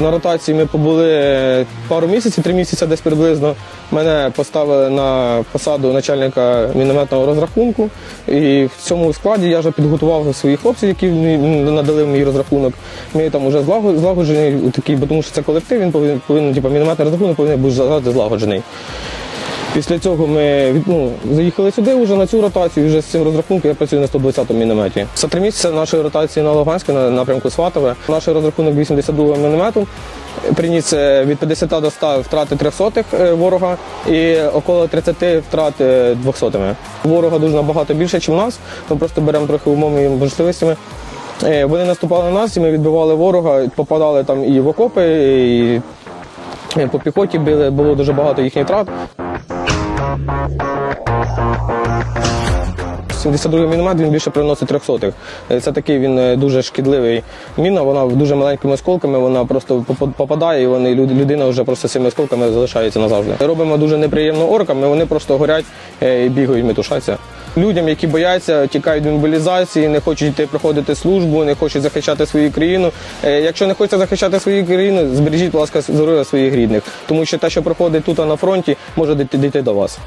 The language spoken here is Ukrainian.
На ротації ми побули пару місяців, три місяці десь приблизно. Мене поставили на посаду начальника мінометного розрахунку. І в цьому складі я вже підготував своїх хлопців, які надали мій розрахунок. Ми там вже злагоджені, такий, бо тому що це колектив, він повинен, повинен типу, мінометний розрахунок повинен бути злагоджений. Після цього ми ну, заїхали сюди вже на цю ротацію. і Вже з цим розрахунком я працюю на 120-му мінометі. За три місяці нашої ротації на Луганську на напрямку Сватове. Наш розрахунок 82-го міномету приніс е, від 50 до 100 втрати 300 ворога і около 30 втрат е, 200 Ворога дуже набагато більше, ніж нас. Ми просто беремо трохи умовними можливостями. Е, Вони наступали на нас, і ми відбивали ворога, попадали там і в окопи, і е, по піхоті били, було дуже багато їхніх втрат. 72-й міномет він більше приносить 300-х. Це такий він е, дуже шкідливий міна, вона дуже маленькими осколками, вона просто попадає, і вони, людина вже просто цими осколками залишається назавжди. Робимо дуже неприємно оркам, і вони просто горять е, і бігають, метушаться. Людям, які бояться, тікають від мобілізації, не хочуть йти проходити службу, не хочуть захищати свою країну. Е, Якщо не хочете захищати свою країну, збережіть, будь ласка, здоров'я своїх рідних, тому що те, що проходить тут на фронті, може дійти до вас.